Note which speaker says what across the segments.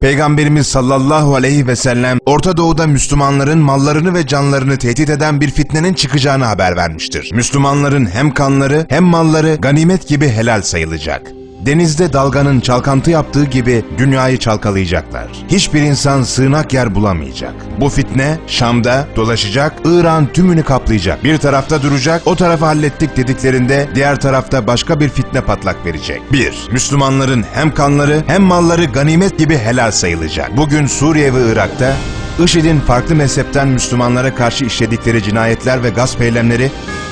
Speaker 1: Peygamberimiz sallallahu aleyhi ve sellem Orta Doğu'da Müslümanların mallarını ve canlarını tehdit eden bir fitnenin çıkacağını haber vermiştir. Müslümanların hem kanları hem malları ganimet gibi helal sayılacak. Denizde dalganın çalkantı yaptığı gibi dünyayı çalkalayacaklar. Hiçbir insan sığınak yer bulamayacak. Bu fitne Şam'da dolaşacak, İran tümünü kaplayacak. Bir tarafta duracak, o tarafı hallettik dediklerinde diğer tarafta başka bir fitne patlak verecek. 1. Müslümanların hem kanları hem malları ganimet gibi helal sayılacak. Bugün Suriye ve Irak'ta IŞİD'in farklı mezhepten Müslümanlara karşı işledikleri cinayetler ve gasp eylemleri,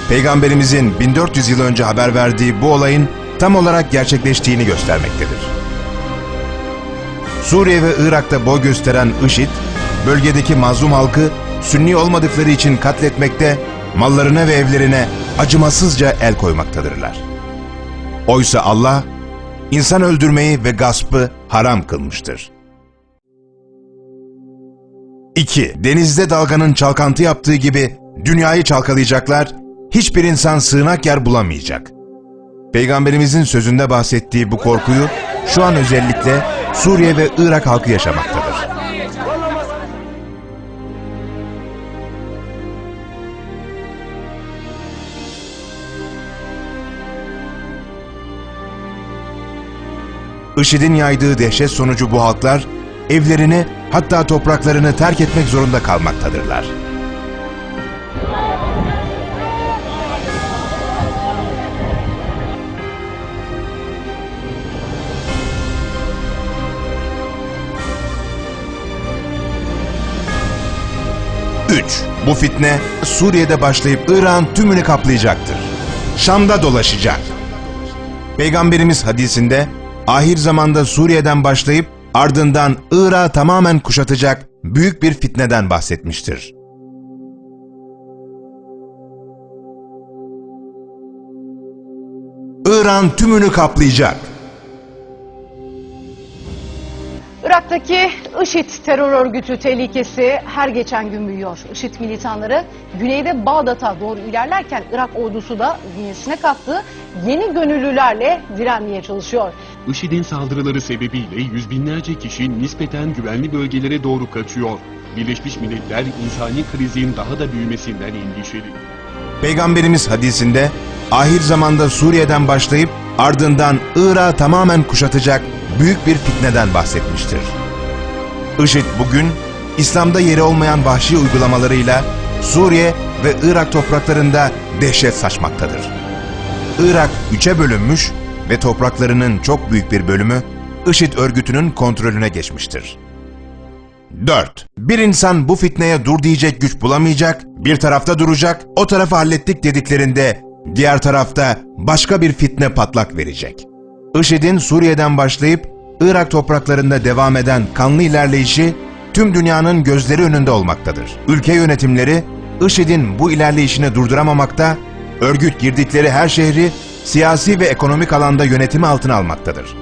Speaker 1: Peygamberimizin 1400 yıl önce haber verdiği bu olayın tam olarak gerçekleştiğini göstermektedir. Suriye ve Irak'ta boy gösteren IŞİD, bölgedeki mazlum halkı Sünni olmadıkları için katletmekte, mallarına ve evlerine acımasızca el koymaktadırlar. Oysa Allah, insan öldürmeyi ve gaspı haram kılmıştır. 2. Denizde dalganın çalkantı yaptığı gibi dünyayı çalkalayacaklar, hiçbir insan sığınak yer bulamayacak. Peygamberimizin sözünde bahsettiği bu korkuyu şu an özellikle Suriye ve Irak halkı yaşamaktadır. IŞİD'in yaydığı dehşet sonucu bu halklar evlerini hatta topraklarını terk etmek zorunda kalmaktadırlar. Üç, Bu fitne Suriye'de başlayıp İran tümünü kaplayacaktır. Şam'da dolaşacak. Peygamberimiz hadisinde ahir zamanda Suriye'den başlayıp ardından Irak'ı tamamen kuşatacak büyük bir fitneden bahsetmiştir. İran tümünü kaplayacak.
Speaker 2: Irak'taki IŞİD terör örgütü tehlikesi her geçen gün büyüyor. IŞİD militanları güneyde Bağdat'a doğru ilerlerken Irak ordusu da bünyesine kattığı yeni gönüllülerle direnmeye çalışıyor.
Speaker 3: IŞİD'in saldırıları sebebiyle yüz binlerce kişi nispeten güvenli bölgelere doğru kaçıyor. Birleşmiş Milletler insani krizin daha da büyümesinden endişeli.
Speaker 1: Peygamberimiz hadisinde ahir zamanda Suriye'den başlayıp ardından Irak'ı tamamen kuşatacak büyük bir fitneden bahsetmiştir. IŞİD bugün İslam'da yeri olmayan vahşi uygulamalarıyla Suriye ve Irak topraklarında dehşet saçmaktadır. Irak üçe bölünmüş ve topraklarının çok büyük bir bölümü IŞİD örgütünün kontrolüne geçmiştir. 4. Bir insan bu fitneye dur diyecek güç bulamayacak, bir tarafta duracak, o tarafı hallettik dediklerinde diğer tarafta başka bir fitne patlak verecek. IŞİD'in Suriye'den başlayıp Irak topraklarında devam eden kanlı ilerleyişi tüm dünyanın gözleri önünde olmaktadır. Ülke yönetimleri IŞİD'in bu ilerleyişini durduramamakta, örgüt girdikleri her şehri siyasi ve ekonomik alanda yönetimi altına almaktadır.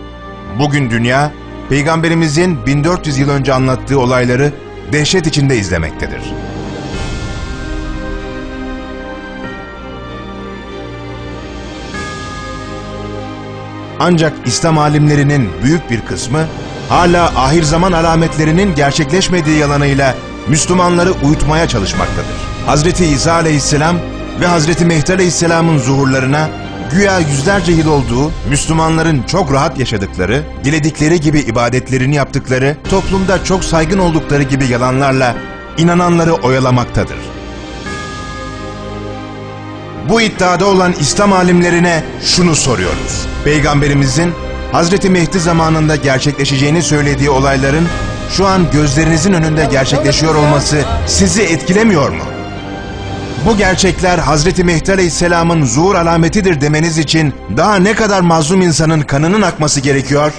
Speaker 1: Bugün dünya, Peygamberimizin 1400 yıl önce anlattığı olayları dehşet içinde izlemektedir. Ancak İslam alimlerinin büyük bir kısmı hala ahir zaman alametlerinin gerçekleşmediği yalanıyla Müslümanları uyutmaya çalışmaktadır. Hazreti İsa aleyhisselam ve Hazreti Mehdi aleyhisselamın zuhurlarına güya yüzlerce yıl olduğu, Müslümanların çok rahat yaşadıkları, diledikleri gibi ibadetlerini yaptıkları, toplumda çok saygın oldukları gibi yalanlarla inananları oyalamaktadır. Bu iddiada olan İslam alimlerine şunu soruyoruz. Peygamberimizin Hazreti Mehdi zamanında gerçekleşeceğini söylediği olayların şu an gözlerinizin önünde gerçekleşiyor olması sizi etkilemiyor mu? Bu gerçekler Hazreti Mehdi Aleyhisselam'ın zuhur alametidir demeniz için daha ne kadar mazlum insanın kanının akması gerekiyor?